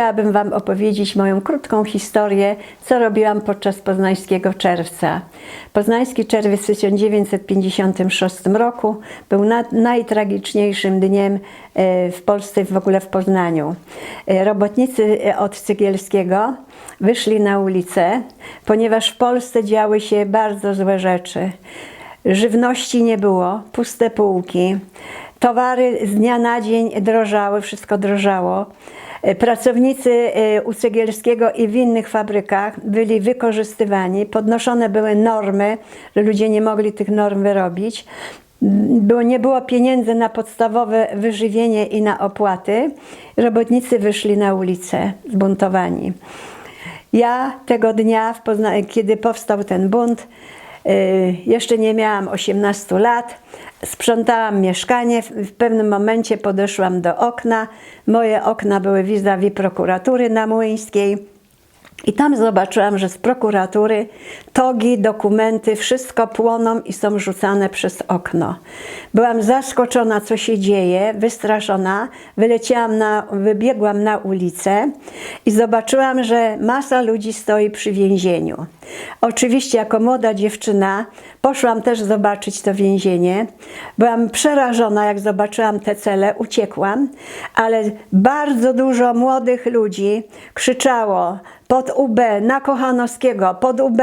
chciałabym Wam opowiedzieć moją krótką historię, co robiłam podczas Poznańskiego Czerwca. Poznański Czerwiec w 1956 roku był na, najtragiczniejszym dniem e, w Polsce, w ogóle w Poznaniu. E, Robotnicy e, od Cegielskiego wyszli na ulicę, ponieważ w Polsce działy się bardzo złe rzeczy. Żywności nie było, puste półki. Towary z dnia na dzień drożały, wszystko drożało. E, Pracownicy e, u Cegielskiego i w innych fabrykach byli wykorzystywani, podnoszone były normy, że ludzie nie mogli tych norm wyrobić. Było, nie było pieniędzy na podstawowe wyżywienie i na opłaty. Robotnicy wyszli na ulicę zbuntowani. Ja tego dnia, kiedy powstał ten bunt, jeszcze nie miałam 18 lat. Sprzątałam mieszkanie. W- W pewnym momencie podeszłam do okna. Moje okna były vis-a-vis prokuratury na Młyńskiej. I tam zobaczyłam, że z prokuratury togi, dokumenty, wszystko płoną i są rzucane przez okno. Byłam zaskoczona, co się dzieje, wystraszona. Wyleciałam na, wybiegłam na ulicę i zobaczyłam, że masa ludzi stoi przy więzieniu. Oczywiście, jako młoda dziewczyna, poszłam też zobaczyć to więzienie. Byłam przerażona, jak zobaczyłam te cele, uciekłam, ale bardzo dużo młodych ludzi krzyczało: pod UB, na Kochanowskiego, pod UB,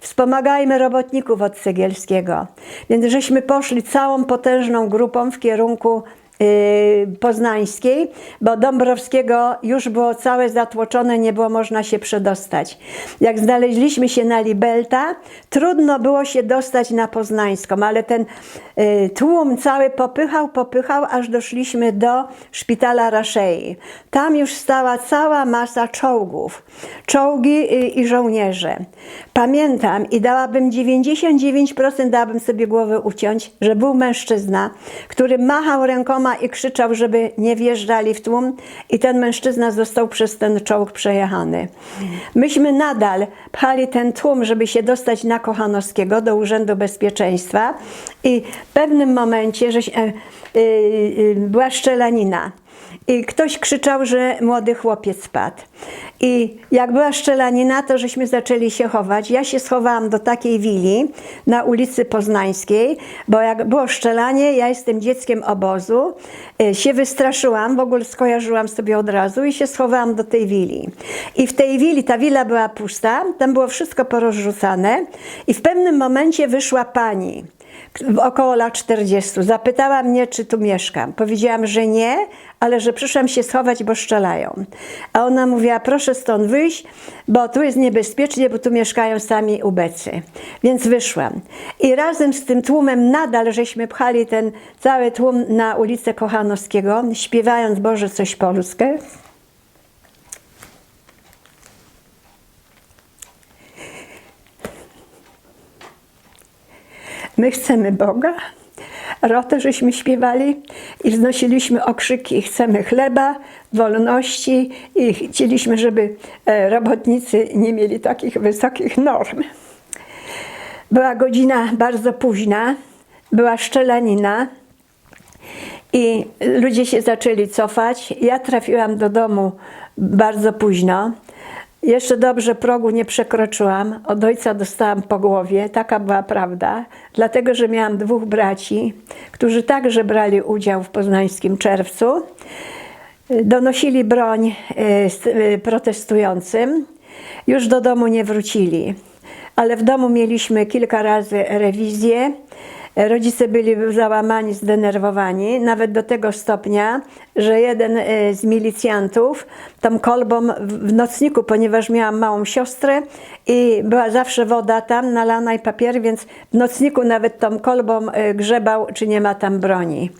wspomagajmy robotników od Cegielskiego. Więc żeśmy poszli całą potężną grupą w kierunku poznańskiej, bo Dąbrowskiego już było całe zatłoczone, nie było można się przedostać. Jak znaleźliśmy się na Libelta, trudno było się dostać na Poznańską, ale ten yy, tłum cały popychał, popychał, aż doszliśmy do szpitala Raszei. Tam już stała cała masa czołgów, czołgi yy, i żołnierze. Pamiętam i dałabym 99%, dałabym sobie głowę uciąć, że był mężczyzna, który machał rękoma i krzyczał, żeby nie wjeżdżali w tłum i ten mężczyzna został przez ten czołg przejechany. Myśmy nadal pchali ten tłum, żeby się dostać na Kochanowskiego do Urzędu Bezpieczeństwa i w pewnym momencie żeś, e, e, e, była szczelanina. I ktoś krzyczał, że młody chłopiec spadł. I jak była szczelanina, to żeśmy zaczęli się chować. Ja się schowałam do takiej wili na ulicy Poznańskiej, bo jak było szczelanie, ja jestem dzieckiem obozu, y, się wystraszyłam, w ogóle skojarzyłam sobie od razu i się schowałam do tej wili. I w tej wili, ta wila była pusta, tam było wszystko porozrzucane i w pewnym momencie wyszła pani około lat 40. Zapytała mnie, czy tu mieszkam. Powiedziałam, że nie, ale że przyszłam się schować, bo szczelają. A ona mówiła, proszę stąd wyjść, bo tu jest niebezpiecznie, bo tu mieszkają sami ubecy. Więc wyszłam. I razem z tym tłumem nadal żeśmy pchali ten cały tłum na ulicę Kochanowskiego, śpiewając Boże coś Polskę. My chcemy Boga. Rotę żeśmy śpiewali i wznosiliśmy okrzyki chcemy chleba, wolności i chcieliśmy, żeby e, robotnicy nie mieli takich wysokich norm. Była godzina bardzo późna, była szczelanina i ludzie się zaczęli cofać. Ja trafiłam do domu bardzo późno. Jeszcze dobrze progu nie przekroczyłam. Od ojca dostałam po głowie, taka była prawda, dlatego że miałam dwóch braci, którzy także brali udział w poznańskim czerwcu. Donosili broń e, e, protestującym. Już do domu nie wrócili, ale w domu mieliśmy kilka razy rewizję. Rodzice byli załamani, zdenerwowani, nawet do tego stopnia, że jeden e, z milicjantów tą kolbą w w nocniku, ponieważ miałam małą siostrę i była zawsze woda tam nalana i papier, więc w nocniku nawet tą kolbą e, grzebał, czy nie ma tam broni.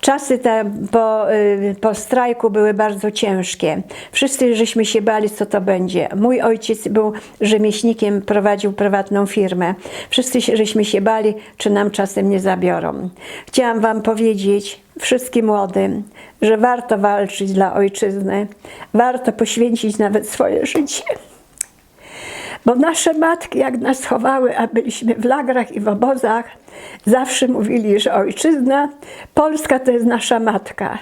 Czasy te po, e, po strajku były bardzo ciężkie. Wszyscy żeśmy się bali, co to będzie. Mój ojciec był rzemieślnikiem, prowadził prywatną firmę. Wszyscy żeśmy się bali, czy nam czasem nie zabiorą. Chciałam Wam powiedzieć, wszystkim młodym, że warto walczyć dla ojczyzny, warto poświęcić nawet swoje życie. Bo nasze matki, jak nas chowały, a byliśmy w lagrach i w obozach, zawsze mówili, że ojczyzna, Polska to jest nasza matka.